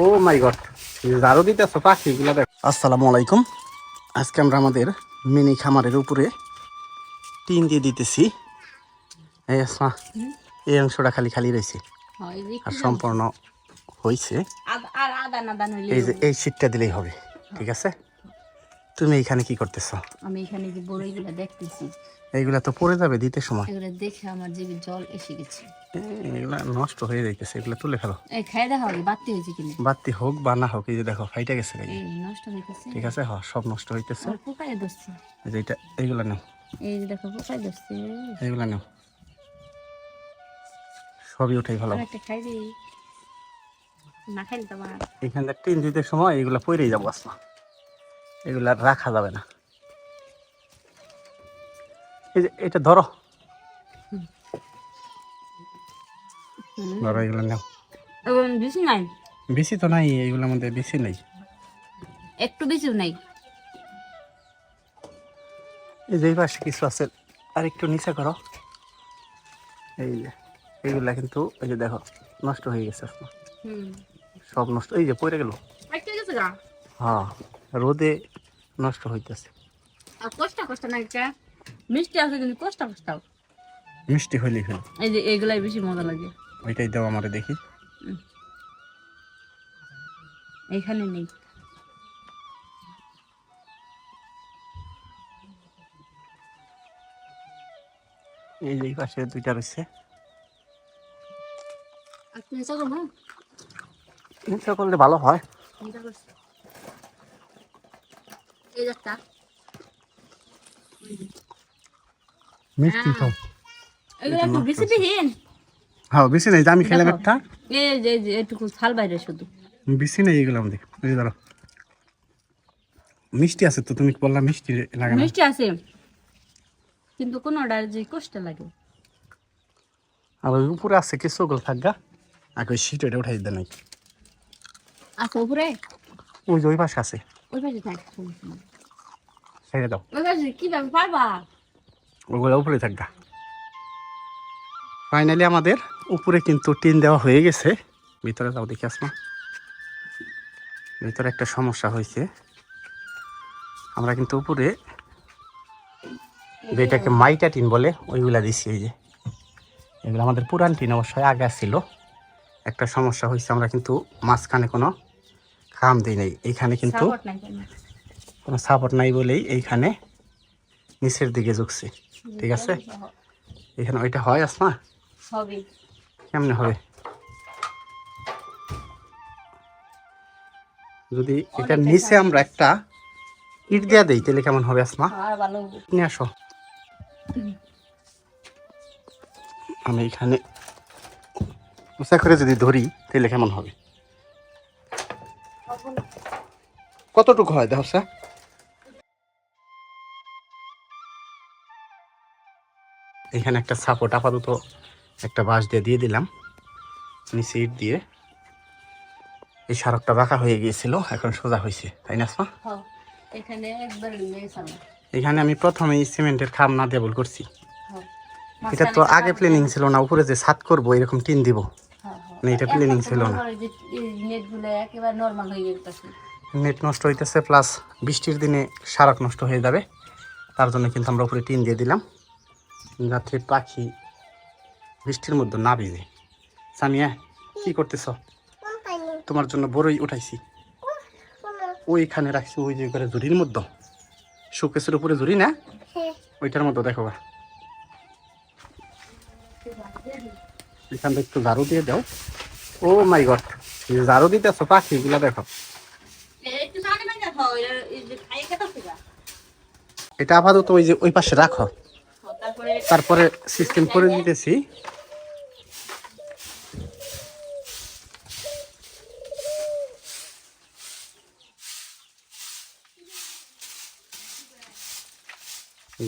ও মাই god ঝাড়ু দিতেছো পাখিগুলো দেখ। আসসালামু আলাইকুম। আজকে আমরা আমাদের মিনি খামারের উপরে টিন দিয়ে দিতেছি। এই আসমা এই অংশটা খালি খালি রয়েছে। আর সম্পূর্ণ হয়েছে এই যে এই শীতটা দিলেই হবে ঠিক আছে? তুমি এখানে কি করতেছো? আমি এখানে যে বড়ইগুলো দেখতেছি। এইগুলা তো পড়ে যাবে দিতে সময়। এগুলো দেখে আমার জিভে জল এসে গেছে। এগুলা নষ্ট হয়ে যাইতেছে এগুলা তুলে ফেলো। এই খাই দেখা হবে বাড়তি হয়েছে কিনা? বাতি হোক বা না হোক এই যে দেখো ফাইটা গেছে এই নষ্ট হইতেছে। ঠিক আছে হ সব নষ্ট হইতেছে। আর পোকায় ধরছে। এই যে এটা এইগুলা নাও। এই যে দেখো পোকায় ধরছে। এইগুলা নাও। সবই উঠাই আর একটা খাই দিই। না খাইলে তো আমার এখান টিন দিতে সময় এগুলা পইরেই যাব আসমা এগুলা রাখা যাবে না। এই যে এটা ধরো। ধরো এগুলো নাও। বেশি নাই? বেশি তো নাই এইগুলোর মধ্যে বেশি নেই। একটু বেশিও নাই? এই যে পাশে কিছু আছে আর একটু নিচে করো। এই যে এইগুলা কিন্তু এই যে দেখো নষ্ট হয়ে গেছে সব নষ্ট এই যে পড়ে গেল। হ্যাঁ। রোদে নষ্ট হইতেছে। আর কষ্ট কষ্ট নাই কে? মিষ্টি আছে কিন্তু কষ্ট কষ্ট মিষ্টি হইলেই ফেল। এই যে এগুলাই বেশি মজা লাগে। ওইটাই দাও আমারে দেখি। এইখানে নেই। এই যে পাশে দুইটা রয়েছে। করলে ভালো হয়। এই মিষ্টি তো এগুলো একটু বেশি বিহীন হ্যাঁ বেশি নেই আমি খেলাম একটা এই যে এটুকু থাল বাইরে শুধু বেশি নেই এগুলো আমাদের এই মিষ্টি আছে তো তুমি বললাম মিষ্টি লাগে মিষ্টি আছে কিন্তু কোনোটা যে কষ্ট লাগে আর ওই উপরে আছে কিছু ওগুলো থাকগা আর ওই শীত ওইটা উঠাই দেয় নাই আছে উপরে ওই যে ওই পাশে আছে ওই পাশে থাক। ছেড়ে দাও কীভাবে পারবা ওগুলো উপরে থাকগা ফাইনালি আমাদের উপরে কিন্তু টিন দেওয়া হয়ে গেছে ভিতরে যাও দেখি আসমা ভিতরে একটা সমস্যা হয়েছে। আমরা কিন্তু উপরে যেটাকে মাইটা টিন বলে ওইগুলা দিছি এই যে। এগুলো আমাদের পুরান টিন অবশ্যই আগে ছিল। একটা সমস্যা হয়েছে আমরা কিন্তু মাঝখানে কোনো খাম দিই নাই। এইখানে কিন্তু কেন সাপোর্ট নাই বলেই এইখানে নিচের দিকে ঝুঁকছে ঠিক আছে? এখানে ওইটা হয় আসমা? সবই কেমনে হবে? যদি এটা নিচে আমরা একটা ইট দেওয়া দেই তাহলে কেমন হবে আসমা? হবে। নিয়ে আসো। আমি এখানে উঁচা করে যদি ধরি তাহলে কেমন হবে? কতটুকু হয় দেখো স্যার? এখানে একটা সাপোর্ট আপাতত একটা বাঁশ দিয়ে দিয়ে দিলাম। নিচে ইট দিয়ে এই সড়কটা বাঁকা হয়ে গিয়েছিল এখন সোজা হয়েছে তাই না আসমা হ্যাঁ, এখানে মেয়েছিলাম এখানে আমি প্রথমে সিমেন্টের খাম না দিয়ে ভুল করছি। হ্যাঁ। এটা তো আগে প্ল্যানিং ছিল না উপরে যে ছাদ করব এরকম টিন দিব। না এটা প্ল্যানিং ছিল না। হয়ে নেট নষ্ট হইতেছে প্লাস বৃষ্টির দিনে সারক নষ্ট হয়ে যাবে তার জন্য কিন্তু আমরা উপরে টিন দিয়ে দিলাম। যাতে পাখি বৃষ্টির মধ্যে না ভিজে। সামিয়া কি করতেছ? তোমার জন্য বড়ই উঠাইছি। ওইখানে রাখছি ওই যে করে ঝুড়ির মধ্যে। শোকেসের উপরে ঝুড়ি না? ওইটার মধ্যে দেখো গা। এখানটা একটু ঝাড়ু দিয়ে দাও। ও মাই গড ঝাড়ু দিতেছ পাখিগুলা দেখো। এটা আপাতত ওই যে ওই পাশে রাখো। তারপরে সিস্টেম করে দিতেছি।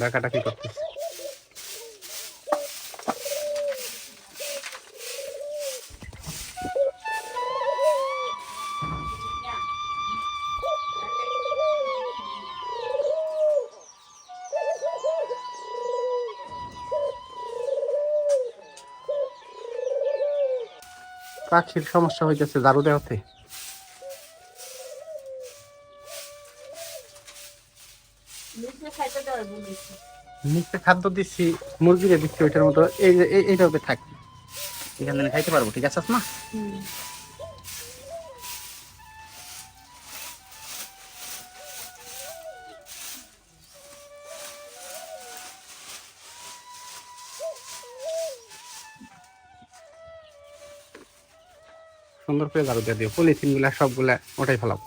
ডাকাটা কি করতেছি? পাখির সমস্যা হইতেছে দারু দেওয়াতে নিচে খাদ্য দিচ্ছি মুরগিরে দিচ্ছি ওইটার মতো। এই এইটাতে থাকি। এখান থেকে খাইতে পারব ঠিক আছে মা সুন্দর করে জারু দিয়ে দিও। পলিথিনগুলা সবগুলা ওটাই ফেলাও।